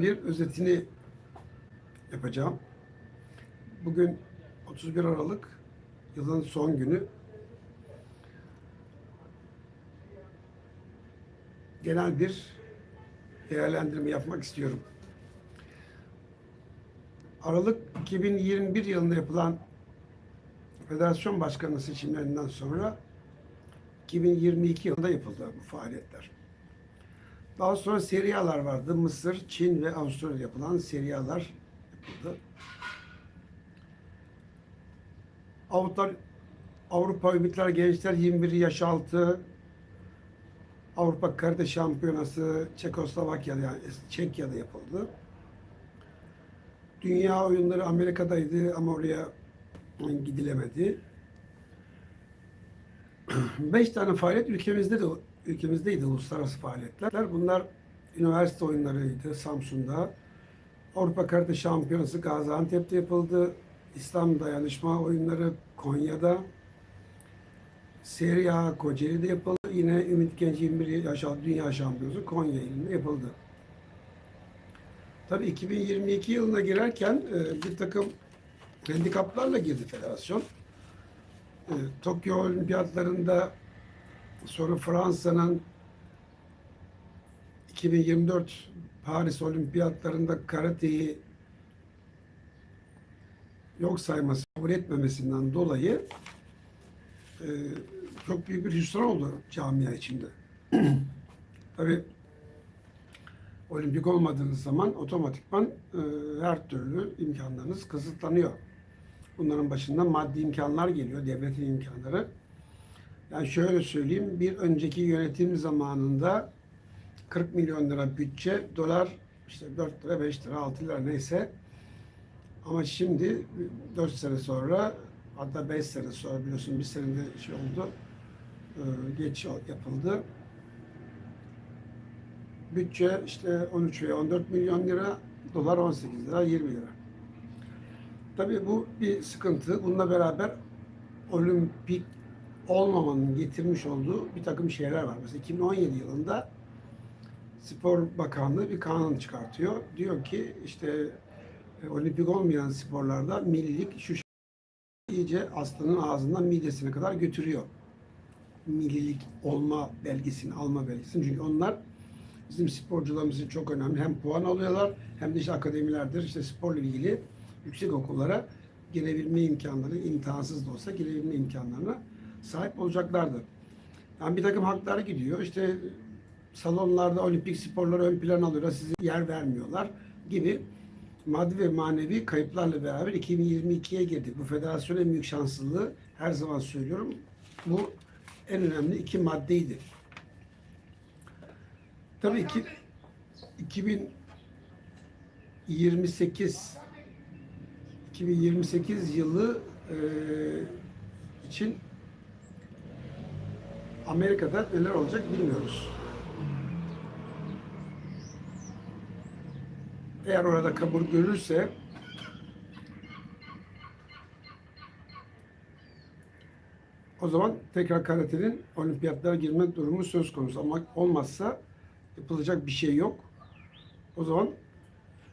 bir özetini yapacağım. Bugün 31 Aralık yılın son günü. Genel bir değerlendirme yapmak istiyorum. Aralık 2021 yılında yapılan federasyon başkanı seçimlerinden sonra 2022 yılında yapıldı bu faaliyetler. Daha sonra seriyalar vardı. Mısır, Çin ve Avustralya yapılan seriyalar yapıldı. Avrupa, Avrupa Ümitler Gençler 21 yaş altı Avrupa Karate Şampiyonası Çekoslovakya'da yani Çekya'da yapıldı. Dünya oyunları Amerika'daydı ama oraya gidilemedi. Beş tane faaliyet ülkemizde de ülkemizdeydi uluslararası faaliyetler. Bunlar üniversite oyunlarıydı Samsun'da. Avrupa Karate Şampiyonası Gaziantep'te yapıldı. İslam Dayanışma Oyunları Konya'da. Serie A Kocaeli'de yapıldı. Yine Ümit Genç 21 yaş Dünya Şampiyonası Konya ilinde yapıldı. Tabii 2022 yılına girerken e, bir takım handikaplarla girdi federasyon. E, Tokyo Olimpiyatlarında sonra Fransa'nın 2024 Paris Olimpiyatlarında karateyi yok sayması, kabul etmemesinden dolayı e, çok büyük bir hüsran oldu camia içinde. Tabii olimpik olmadığınız zaman otomatikman e, her türlü imkanlarınız kısıtlanıyor. Bunların başında maddi imkanlar geliyor, devletin imkanları. Yani şöyle söyleyeyim, bir önceki yönetim zamanında 40 milyon lira bütçe, dolar işte 4 lira, 5 lira, 6 lira neyse. Ama şimdi 4 sene sonra, hatta 5 sene sonra biliyorsun bir senede şey oldu, e, geç yapıldı. Bütçe işte 13 veya 14 milyon lira, dolar 18 lira, 20 lira. Tabii bu bir sıkıntı. Bununla beraber olimpik olmamanın getirmiş olduğu bir takım şeyler var. Mesela 2017 yılında Spor Bakanlığı bir kanun çıkartıyor. Diyor ki işte e, olimpik olmayan sporlarda millilik şu iyice aslanın ağzından midesine kadar götürüyor. Millilik olma belgesini, alma belgesini. Çünkü onlar bizim sporcularımız için çok önemli. Hem puan alıyorlar hem de işte akademilerdir. işte sporla ilgili yüksek okullara girebilme imkanları, imtihansız da olsa girebilme imkanlarına sahip olacaklardır. Yani bir takım haklar gidiyor. İşte salonlarda olimpik sporları ön plan alıyorlar, size yer vermiyorlar gibi maddi ve manevi kayıplarla beraber 2022'ye girdik. Bu federasyonun en büyük şanssızlığı her zaman söylüyorum. Bu en önemli iki maddeydi. Tabii ki 2028 2028 yılı e, için Amerika'da neler olacak bilmiyoruz. Eğer orada kabul görürse o zaman tekrar karatenin olimpiyatlara girme durumu söz konusu. Ama olmazsa yapılacak bir şey yok. O zaman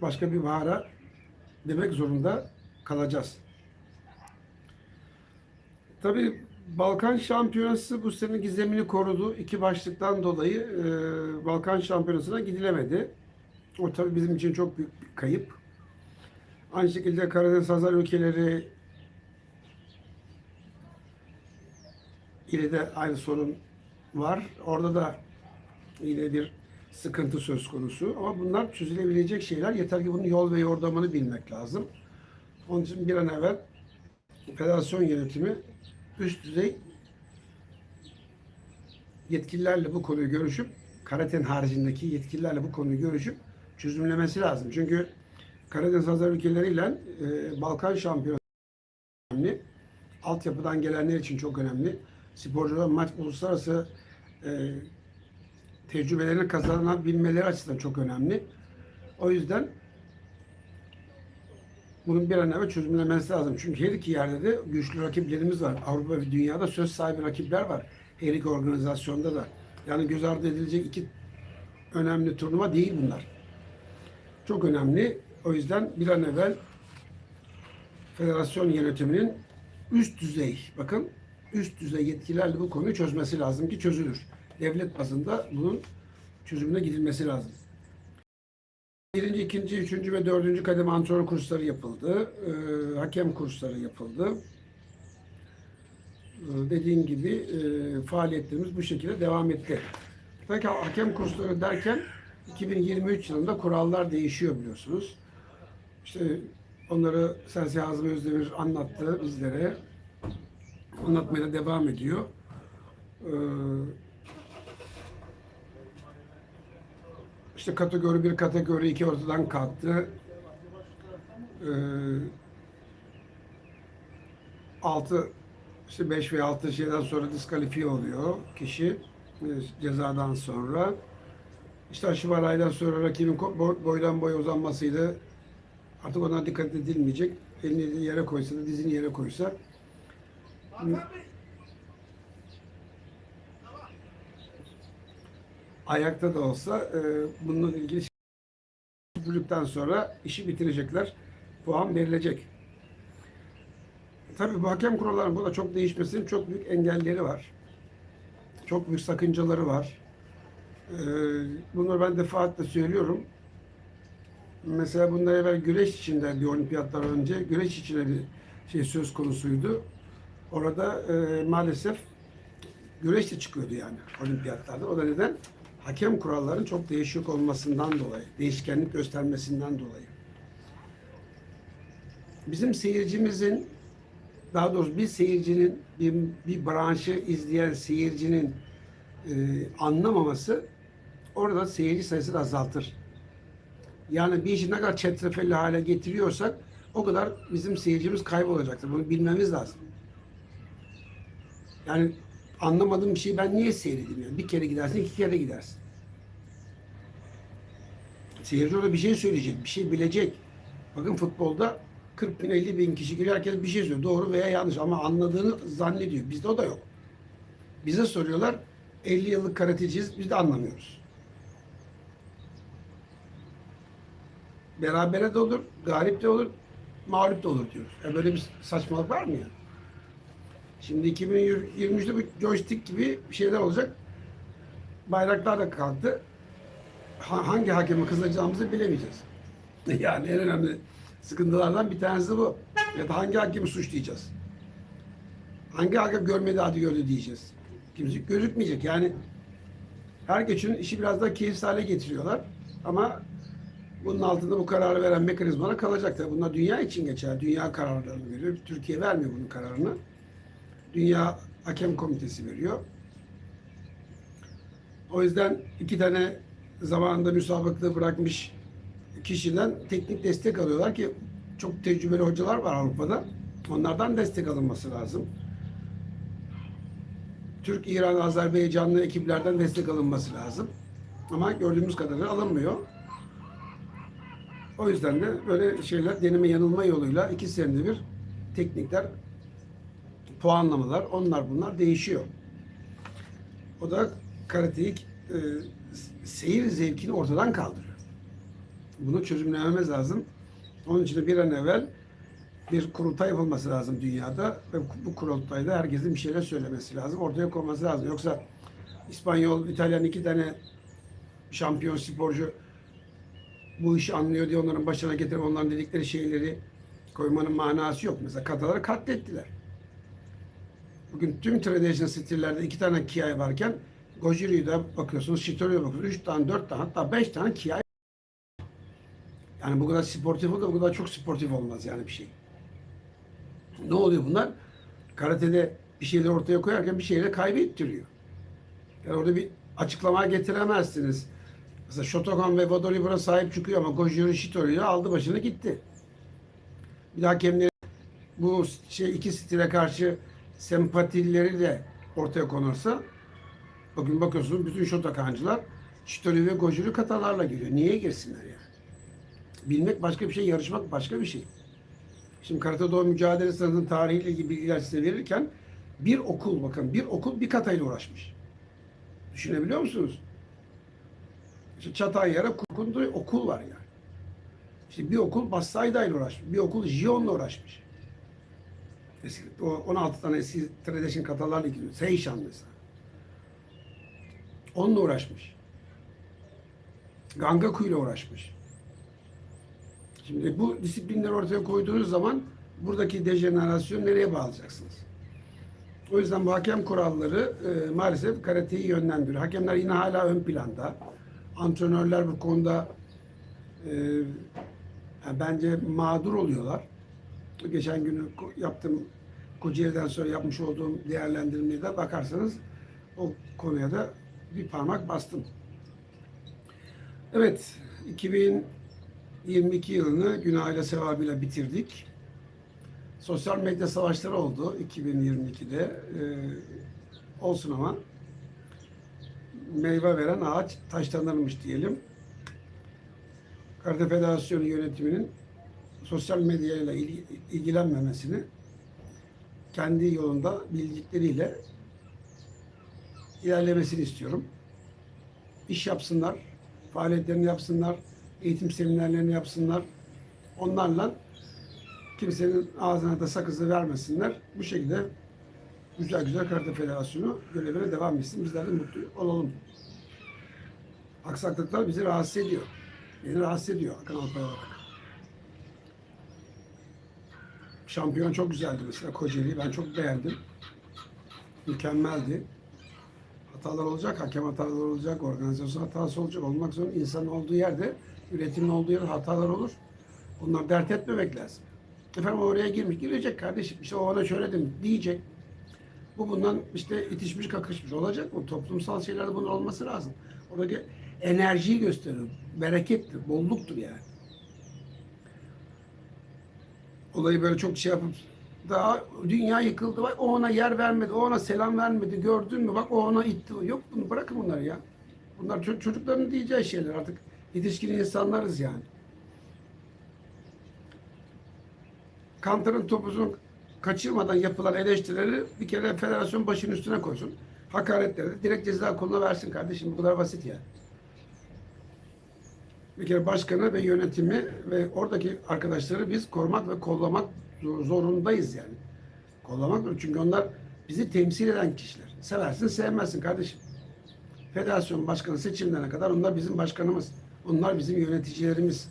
başka bir bahara demek zorunda kalacağız. Tabii Balkan Şampiyonası bu sene gizemini korudu. İki başlıktan dolayı e, Balkan Şampiyonası'na gidilemedi. O tabii bizim için çok büyük bir kayıp. Aynı şekilde Karadeniz Hazar ülkeleri ile de aynı sorun var. Orada da yine bir sıkıntı söz konusu. Ama bunlar çözülebilecek şeyler. Yeter ki bunun yol ve yordamını bilmek lazım. Onun için bir an evvel federasyon yönetimi üst düzey yetkililerle bu konuyu görüşüp karaten haricindeki yetkililerle bu konuyu görüşüp çözümlemesi lazım. Çünkü Karadeniz Hazar ülkeleriyle e, Balkan şampiyonu önemli. Altyapıdan gelenler için çok önemli. Sporcular maç uluslararası e, tecrübelerini kazanabilmeleri açısından çok önemli. O yüzden bunun bir an evvel çözümlenmesi lazım. Çünkü her iki yerde de güçlü rakiplerimiz var. Avrupa ve dünyada söz sahibi rakipler var. Her iki organizasyonda da. Yani göz ardı edilecek iki önemli turnuva değil bunlar. çok önemli. O yüzden bir an evvel federasyon yönetiminin üst düzey, bakın üst düzey yetkilerle bu konuyu çözmesi lazım ki çözülür. Devlet bazında bunun çözümüne gidilmesi lazım. Birinci, ikinci, üçüncü ve dördüncü kademe antrenör kursları yapıldı. Ee, hakem kursları yapıldı. Ee, dediğim gibi e, faaliyetlerimiz bu şekilde devam etti. Peki hakem kursları derken 2023 yılında kurallar değişiyor biliyorsunuz. İşte onları Sensi Hazım Özdemir anlattı bizlere. Anlatmaya da devam ediyor. Ee, işte kategori 1, kategori 2 ortadan kalktı. Ee, 6 işte 5 ve 6 şeyden sonra diskalifiye oluyor kişi e, cezadan sonra. İşte aşı aydan sonra rakibin boydan boya uzanmasıyla artık ona dikkat edilmeyecek. Elini yere koysa da dizini yere koysa ayakta da olsa e, bununla ilgili süpürdükten sonra işi bitirecekler. Puan verilecek. Tabii bu hakem kurallarının burada çok değişmesinin çok büyük engelleri var. Çok büyük sakıncaları var. Ee, bunları ben defaatle söylüyorum. Mesela bundan evvel güreş için de bir olimpiyatlar önce güreş için bir şey söz konusuydu. Orada e, maalesef güreş de çıkıyordu yani olimpiyatlarda. O da neden? Hakem kuralların çok değişik olmasından dolayı, değişkenlik göstermesinden dolayı. Bizim seyircimizin daha doğrusu bir seyircinin bir, bir branşı izleyen seyircinin e, anlamaması orada seyirci sayısını azaltır. Yani bir işi ne kadar çetrefilli hale getiriyorsak o kadar bizim seyircimiz kaybolacaktır. Bunu bilmemiz lazım. Yani anlamadığım bir şeyi ben niye seyredeyim yani? Bir kere gidersin, iki kere gidersin. Seyirci orada bir şey söyleyecek, bir şey bilecek. Bakın futbolda 40 bin, 50 bin kişi geliyor. Herkes bir şey söylüyor. Doğru veya yanlış ama anladığını zannediyor. Bizde o da yok. Bize soruyorlar 50 yıllık karateciyiz. Biz de anlamıyoruz. Berabere de olur, galip de olur, mağlup da olur diyoruz. Ya böyle bir saçmalık var mı ya? Şimdi 2023'te bu joystick gibi şeyler olacak. Bayraklar da kalktı. Ha- hangi hakemi kızacağımızı bilemeyeceğiz. Yani en önemli sıkıntılardan bir tanesi bu. Ya da hangi hakemi suçlayacağız? Hangi hakem görmedi hadi gördü diyeceğiz. Kimse gözükmeyecek. Yani her geçen işi biraz daha keyifli hale getiriyorlar. Ama bunun altında bu kararı veren mekanizmalar kalacak. Tabii bunlar dünya için geçer. Dünya kararlarını veriyor. Türkiye vermiyor bunun kararını. Dünya Hakem Komitesi veriyor. O yüzden iki tane zamanında müsabaklığı bırakmış kişiden teknik destek alıyorlar ki çok tecrübeli hocalar var Avrupa'da. Onlardan destek alınması lazım. Türk, İran, Azerbaycanlı ekiplerden destek alınması lazım. Ama gördüğümüz kadarıyla alınmıyor. O yüzden de böyle şeyler deneme yanılma yoluyla iki senede bir teknikler, puanlamalar, onlar bunlar değişiyor. O da karateyi e, seyir zevkini ortadan kaldırıyor. Bunu çözümlememiz lazım. Onun için de bir an evvel bir kurultay yapılması lazım dünyada ve bu kurultayda herkesin bir şeyler söylemesi lazım. Ortaya konması lazım. Yoksa İspanyol, İtalyan iki tane şampiyon sporcu bu işi anlıyor diye onların başına getirip onların dedikleri şeyleri koymanın manası yok. Mesela Kataları katlettiler. Bugün tüm traditional stillerde iki tane Kiai varken Gojiri'de bakıyorsunuz, Shitori'ye bakıyorsunuz. Üç tane, dört tane hatta beş tane Kiai yani bu kadar sportif olur bu kadar çok sportif olmaz yani bir şey. Ne oluyor bunlar? Karatede bir şeyleri ortaya koyarken bir şeyleri kaybettiriyor. Yani orada bir açıklama getiremezsiniz. Mesela Shotokan ve Wadori buna sahip çıkıyor ama Gojiri Shitori'yi aldı başını gitti. Bir daha hakemlerin bu şey iki stile karşı sempatileri de ortaya konursa bugün bakıyorsunuz bütün Shotokancılar Shitori ve Gojiri katalarla geliyor. Niye girsinler yani? Bilmek başka bir şey, yarışmak başka bir şey. Şimdi Karate Do mücadele sanatının tarihiyle ilgili bilgiler size verirken bir okul bakın bir okul bir katayla uğraşmış. Düşünebiliyor musunuz? İşte Çatayyar'a Kurkun'da okul var yani. İşte bir okul Bassayda ile uğraşmış. Bir okul Jion'la uğraşmış. Eski, o 16 tane eski Tradition Katalar Ligi. Seyşan mesela. Onunla uğraşmış. Gangaku ile uğraşmış. Şimdi bu disiplinleri ortaya koyduğunuz zaman buradaki dejenerasyon nereye bağlayacaksınız? O yüzden bu hakem kuralları e, maalesef karateyi yönlendiriyor. Hakemler yine hala ön planda. Antrenörler bu konuda e, yani bence mağdur oluyorlar. Geçen günü yaptığım Kocaeli'den sonra yapmış olduğum değerlendirmeye de bakarsanız o konuya da bir parmak bastım. Evet, 2022 yılını günahıyla sevabıyla bitirdik. Sosyal medya savaşları oldu 2022'de. Ee, olsun ama meyve veren ağaç taşlanırmış diyelim. Karate Federasyonu yönetiminin sosyal medyayla il- ilgilenmemesini kendi yolunda bildikleriyle ilerlemesini istiyorum. İş yapsınlar, faaliyetlerini yapsınlar, eğitim seminerlerini yapsınlar. Onlarla kimsenin ağzına da sakızı vermesinler. Bu şekilde güzel güzel Karate Federasyonu görevine devam etsin. Bizler de mutlu olalım. Aksaklıklar bizi rahatsız ediyor. Beni rahatsız ediyor Hakan Alpay Şampiyon çok güzeldi mesela Kocaeli'yi ben çok beğendim. Mükemmeldi. Hatalar olacak, hakem hataları olacak, organizasyon hatası olacak, olmak zorunda. İnsanın olduğu yerde, üretimin olduğu yerde hatalar olur. Bunlar dert etmemek lazım. Efendim oraya girmiş, girecek kardeşim. İşte o ona şöyle demiş, diyecek. Bu bundan işte itişmiş kakışmış olacak mı? Toplumsal şeylerde bunun olması lazım. Oradaki enerjiyi gösterir. Berekettir, bolluktur yani. Olayı böyle çok şey yapıp daha dünya yıkıldı. Bak o ona yer vermedi, o ona selam vermedi. Gördün mü? Bak o ona itti. Yok bunu bırakın bunları ya. Bunlar ço- çocukların diyeceği şeyler artık. Yetişkin insanlarız yani. Kantar'ın topuzunu kaçırmadan yapılan eleştirileri bir kere federasyon başının üstüne koysun. Hakaretleri direkt ceza koluna versin kardeşim. Bu kadar basit yani. Bir kere başkanı ve yönetimi ve oradaki arkadaşları biz korumak ve kollamak zor- zorundayız yani. Kollamak çünkü onlar bizi temsil eden kişiler. Seversin sevmezsin kardeşim. Federasyon başkanı seçimlerine kadar onlar bizim başkanımız. Onlar bizim yöneticilerimiz.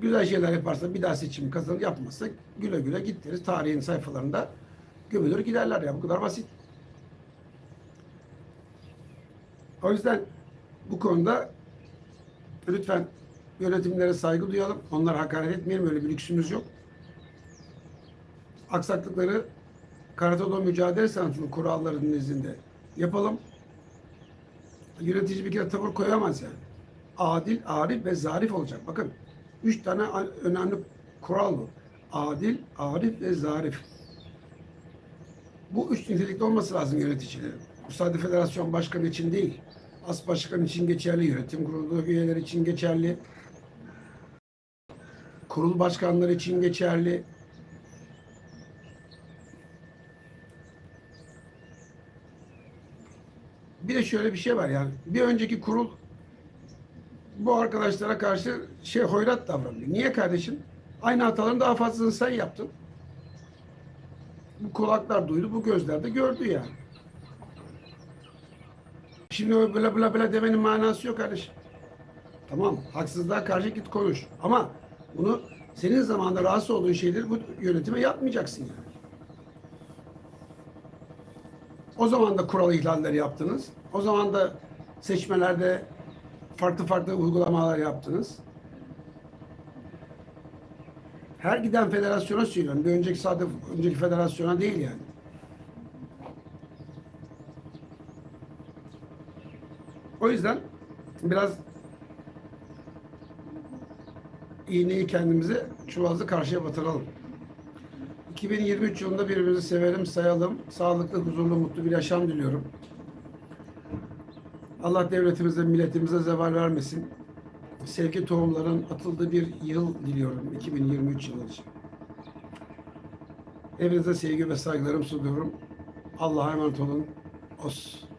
Güzel şeyler yaparsa bir daha seçim kazanır yapmazsa güle güle git. Tarihin sayfalarında gömülür giderler ya bu kadar basit. O yüzden bu konuda lütfen yönetimlere saygı duyalım. Onlara hakaret etmeyelim. Öyle bir lüksümüz yok. Aksaklıkları karate do mücadele sanatının kurallarının izinde yapalım. Yönetici bir kere tavır koyamaz yani. Adil, arif ve zarif olacak. Bakın üç tane önemli kural bu. Adil, arif ve zarif. Bu üç nitelikte olması lazım yöneticilerin. Bu sadece federasyon başkanı için değil. As başkan için geçerli, yönetim kurulu üyeleri için geçerli. Kurul başkanları için geçerli. Bir de şöyle bir şey var yani. Bir önceki kurul bu arkadaşlara karşı şey hoyrat davranıyor. Niye kardeşim? Aynı hataların daha fazlasını sen yaptın. Bu kulaklar duydu, bu gözler de gördü yani. Şimdi öyle bla bla bla demenin manası yok kardeşim. Tamam, haksızlığa karşı git konuş. Ama bunu senin zamanında rahatsız olduğun şeyleri bu yönetime yapmayacaksın yani. O zaman da kural ihlalleri yaptınız. O zaman da seçmelerde farklı farklı uygulamalar yaptınız. Her giden federasyona söylüyorum. Bir önceki sadece önceki federasyona değil yani. O yüzden biraz iğneyi kendimize çuvazlı karşıya batıralım. 2023 yılında birbirimizi sevelim, sayalım. Sağlıklı, huzurlu, mutlu bir yaşam diliyorum. Allah devletimize, milletimize zeval vermesin. Sevgi tohumların atıldığı bir yıl diliyorum 2023 yılı için. Hepinize sevgi ve saygılarımı sunuyorum. Allah'a emanet olun. Os.